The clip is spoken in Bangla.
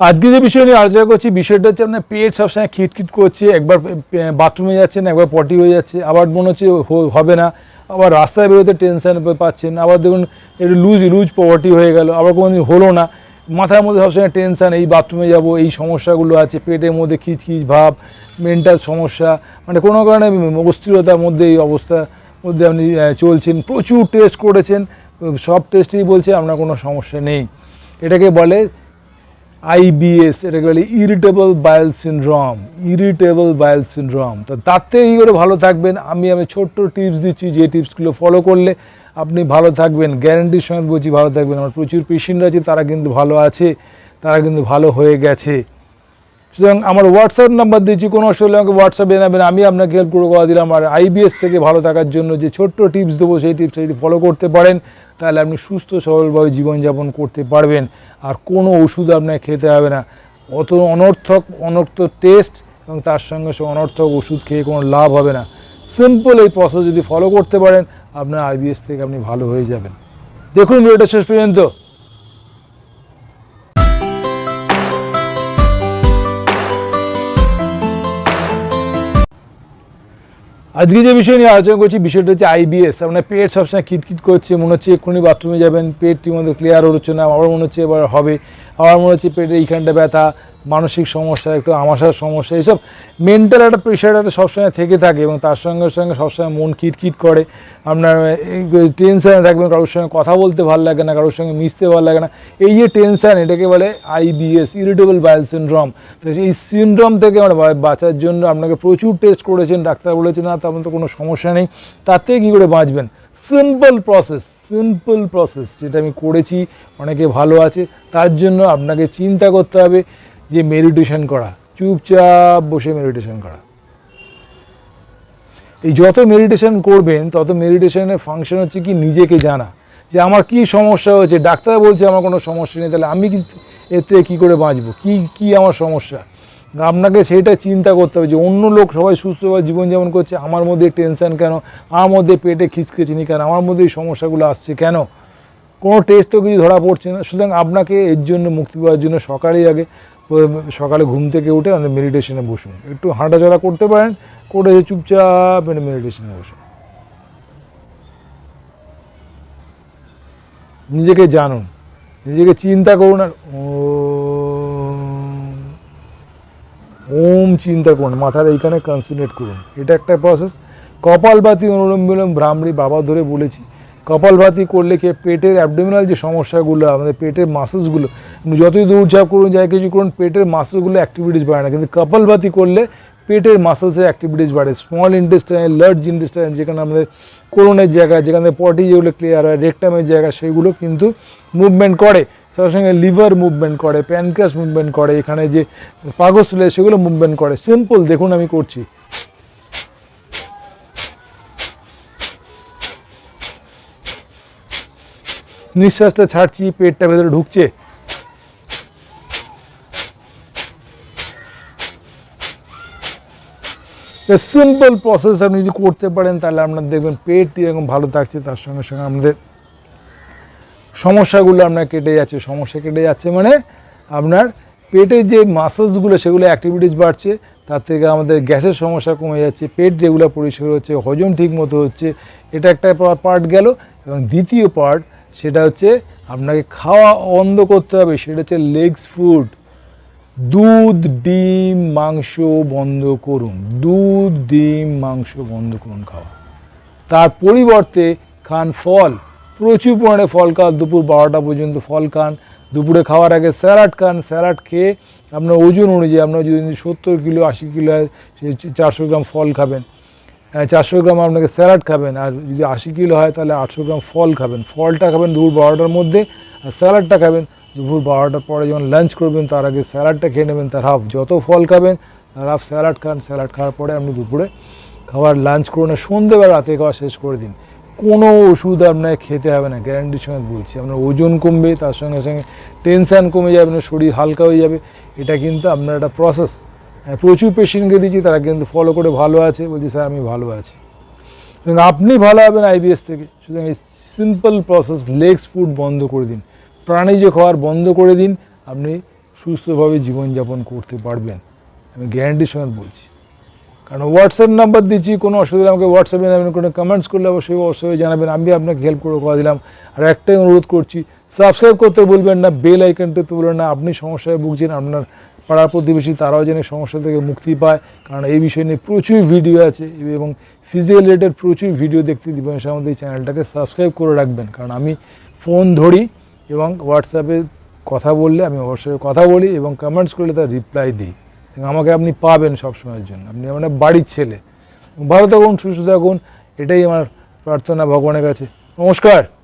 আজকে যে বিষয় নিয়ে আলোচনা করছি, বিষয়টা হচ্ছে আপনার পেট সবসময় খিটখিট করছে, একবার বাথরুমে যাচ্ছেন, একবার পটি হয়ে যাচ্ছে, আবার মনে হচ্ছে হবে না, আবার রাস্তায় বেরোতে টেনশন পাচ্ছেন আবার দেখুন একটু লুজ লুজ পটি হয়ে গেল, আবার কোনোদিন হলো না, মাথার মধ্যে সবসময় টেনশান এই বাথরুমে যাব, এই সমস্যাগুলো আছে, পেটের মধ্যে খিচখিচ ভাব মেন্টাল সমস্যা মানে কোনো কারণে অস্থিরতার মধ্যে এই অবস্থা, মধ্যে আপনি চলছেন, প্রচুর টেস্ট করেছেন, সব টেস্টেই বলছে, আপনার কোনো সমস্যা নেই। এটাকে বলে আইবিএস এটাকে বলে irritable bowel syndrome irritable bowel syndrome তো থেকে কী করে ভালো থাকবেন। আমি আমি ছোট্ট টিপস দিচ্ছি, যে টিপসগুলো ফলো করলে আপনি ভালো থাকবেন। গ্যারান্টির সঙ্গে বলছি ভালো থাকবেন। আমার প্রচুর পেশেন্ট আছে, তারা কিন্তু ভালো আছে, তারা কিন্তু ভালো হয়ে গেছে। সুতরাং আমার হোয়াটসঅ্যাপ নাম্বার দিচ্ছি, কোনো অসুবিধা আমাকে হোয়াটসঅ্যাপে জানাবেন আমি আপনাকে হেল্প করে কথা দিলাম। আর আইবিএস থেকে ভালো থাকার জন্য যে ছোট্ট টিপস দেবো, সেই টিপসটা যদি ফলো করতে পারেন, তাহলে আপনি সুস্থ, সবলভাবে জীবনযাপন করতে পারবেন। আর কোনো ওষুধ আপনাকে খেতে হবে না। অত অনর্থক, অনর্থ টেস্ট এবং তার সঙ্গে সে অনর্থক ওষুধ খেয়ে কোনো লাভ হবে না। সিম্পল এই প্রসেস যদি ফলো করতে পারেন, আপনার আইবিএস থেকে আপনি ভালো হয়ে যাবেন। দেখুন ভিডিওটা শেষ পর্যন্ত। আজকে যে বিষয় নিয়ে আলোচনা করছি, বিষয়টা হচ্ছে আইবিএস আপনার পেট সবসময় কিটকিট করছে, মনে হচ্ছে এক্ষুনি বাথরুমে যাবেন পেট মধ্যে ক্লিয়ার হচ্ছে না আমার মনে হচ্ছে এবার হবে। আবার মনে হচ্ছে পেটের এইখানটা ব্যথা, মানসিক সমস্যা, একটু আমাশার সমস্যা, এইসব মেন্টাল একটা প্রেশার একটা সবসময় থেকে থাকে এবং তার সঙ্গে সঙ্গে সবসময় মন কিটকিট করে। আপনার টেনশানে থাকবেন, কারোর সঙ্গে কথা বলতে ভালো লাগে না, কারোর সঙ্গে মিশতে ভালো লাগে না। এই যে টেনশান এটাকে বলে আইবিএস ইরিটেবল বায়াল সিনড্রোম এই সিনড্রোম থেকে আমরা বাঁচার জন্য আপনাকে প্রচুর টেস্ট করেছেন, ডাক্তার বলেছেন না তেমন তো কোনো সমস্যা নেই। তার থেকে কী করে বাঁচবেন? সিম্পল প্রসেস সিম্পল প্রসেস যেটা আমি করেছি, অনেকে ভালো আছে, তার জন্য আপনাকে চিন্তা করতে হবে যে মেডিটেশন করা, চুপচাপ বসে মেডিটেশন করা। এই যত মেডিটেশন করবেন, তত মেডিটেশনের ফাংশন হচ্ছে কি নিজেকে জানা, যে আমার কি সমস্যা হয়েছে, ডাক্তার বলছে আমার কোনো সমস্যা নেই, তাহলে আমি কি এতে কী করে বাঁচবো? কি কি আমার সমস্যা? আপনাকে সেটা চিন্তা করতে হবে যে অন্য লোক সবাই সুস্থভাবে জীবনযাপন করছে, আমার মধ্যে টেনশন কেন? আমার মধ্যে পেটে খিচখিচিনি কেন? আমার মধ্যে এই সমস্যাগুলো আসছে কেন? কোনো টেস্টও কিছু ধরা পড়ছে না। সুতরাং আপনাকে এর জন্য মুক্তি পাওয়ার জন্য সকালেই আগে সকালে ঘুম থেকে উঠে আপনি মেডিটেশনে বসুন। একটু হাঁটাচলা করতে পারেন করে চুপচাপ মেডিটেশনে বসুন। নিজেকে জানুন, নিজেকে চিন্তা করুন আর ওম ওম চিন্তা করুন, মাথার এইখানে কনসেন্ট্রেট করুন। এটা একটা প্রসেস কপালভাতি অনুলোম বিলোম ভ্রামরি বাবা ধরে বলেছি, কপালভাতি করলে কি পেটের অ্যাবডোমিনাল যে সমস্যাগুলো, আমাদের পেটের মাসেলসগুলো যতই দৌড়ঝাঁপ করুন, যাই কিছু করুন, পেটের মাসেলসগুলো অ্যাক্টিভিটিস বাড়ে না। কিন্তু কপালভাতি করলে পেটের মাসেলসের অ্যাক্টিভিটিস বাড়ে। স্মল ইন্টেস্টাইন লার্জ ইন্টেস্টাইন যেখানে আমাদের কোলনের জায়গা, যেখানে পটি যেগুলো ক্লিয়ার হয় রেকটামের জায়গা, সেগুলো কিন্তু মুভমেন্ট করে। তার সঙ্গে লিভার মুভমেন্ট করে, প্যানক্রাস মুভমেন্ট করে, এখানে যে পাগস্থলে সেগুলো মুভমেন্ট করে। সিম্পল, দেখুন আমি করছি। নিঃশ্বাসটা ছাড়ছি, পেটটা ভেতরে ঢুকছে। সিম্পল প্রসেস আপনি যদি করতে পারেন, তাহলে আপনার দেখবেন পেট এরকম ভালো থাকছে, তার সঙ্গে সঙ্গে আমাদের সমস্যাগুলো আপনার কেটে যাচ্ছে, সমস্যা কেটে যাচ্ছে মানে আপনার পেটের যে মাসেলসগুলো সেগুলো অ্যাক্টিভিটিস বাড়ছে, তার থেকে আমাদের গ্যাসের সমস্যা কমে যাচ্ছে, পেট যেগুলো পরিষ্কার হচ্ছে, হজম ঠিক মতো হচ্ছে, এটা একটা পার্ট গেল। এবং দ্বিতীয় পার্ট সেটা হচ্ছে আপনাকে খাওয়া বন্ধ করতে হবে, সেটা হচ্ছে লেগস ফুড দুধ, ডিম, মাংস বন্ধ করুন, দুধ, ডিম, মাংস বন্ধ করুন খাওয়া। তার পরিবর্তে খান ফল। প্রচুর পরিমাণে ফল খান, দুপুর বারোটা পর্যন্ত ফল খান, দুপুরে খাওয়ার আগে স্যালাড খান, স্যালাড খেয়ে আপনার ওজন অনুযায়ী আপনার যদি সত্তর কিলো, আশি কিলো হয় চারশো গ্রাম ফল খাবেন। চারশো গ্রাম আপনাকে স্যালাড খাবেন, আর যদি আশি কিলো হয়, তাহলে আটশো গ্রাম ফল খাবেন। ফলটা খাবেন দুপুর বারোটার মধ্যে, আর স্যালাডটা খাবেন দুপুর বারোটার পরে যখন লাঞ্চ করবেন, তার আগে স্যালাডটা খেয়ে নেবেন, তার হাফ যত ফল খাবেন, তার হাফ স্যালাড খান, স্যালাড খাওয়ার পরে আপনি দুপুরে খাবার লাঞ্চ করুন সন্ধ্যেবেলা রাতে খাওয়া শেষ করে দিন। কোনো ওষুধ আপনাকে খেতে হবে না গ্যারান্টির সঙ্গে বলছি। আপনার ওজন কমবে, তার সঙ্গে সঙ্গে টেনশান কমে যাবে, আপনার শরীর হালকা হয়ে যাবে। এটা কিন্তু আপনার একটা প্রসেস প্রচুর পেশেন্টকে দিচ্ছি, তারা কিন্তু ফলো করে ভালো আছে। বলছি, স্যার, আমি ভালো আছি। আপনি ভালো হবেন আইবিএস থেকে। সুতরাং এই সিম্পল প্রসেস লেগস ফুড বন্ধ করে দিন। প্রাণীজ খাওয়ার বন্ধ করে দিন। আপনি সুস্থভাবে জীবনযাপন করতে পারবেন। আমি গ্যারান্টির সঙ্গে বলছি। কারণ হোয়াটসঅ্যাপ নাম্বার দিচ্ছি, কোনো অসুবিধা আমাকে হোয়াটসঅ্যাপে জানাবেন কোনো কমেন্টস করলে অবশ্যই অবশ্যই জানাবেন, আমি আপনাকে হেল্প করে করে দিলাম। আর একটাই অনুরোধ করছি সাবস্ক্রাইব করতে বলবেন না বেল আইকনটাতে বলবেন না, আপনি সমস্যায় ভুগছেন, আপনার পাড়ার প্রতিবেশী তারাও যেন সমস্যা থেকে মুক্তি পায়, কারণ এই বিষয় নিয়ে প্রচুর ভিডিও আছে, এবং ফিজিক্যাল রিলেটেড প্রচুর ভিডিও দেখতে দিবেন সে আমাদের এই চ্যানেলটাকে সাবস্ক্রাইব করে রাখবেন, কারণ আমি ফোন ধরি এবং হোয়াটসঅ্যাপে কথা বললে, আমি অবশ্যই কথা বলি এবং কমেন্টস করলে তার রিপ্লাই দিই। আমাকে আপনি পাবেন সবসময়ের জন্য। আপনি আমার বাড়ির ছেলে। ভালো থাকুন, সুস্থ থাকুন, এটাই আমার প্রার্থনা ভগবানের কাছে। নমস্কার।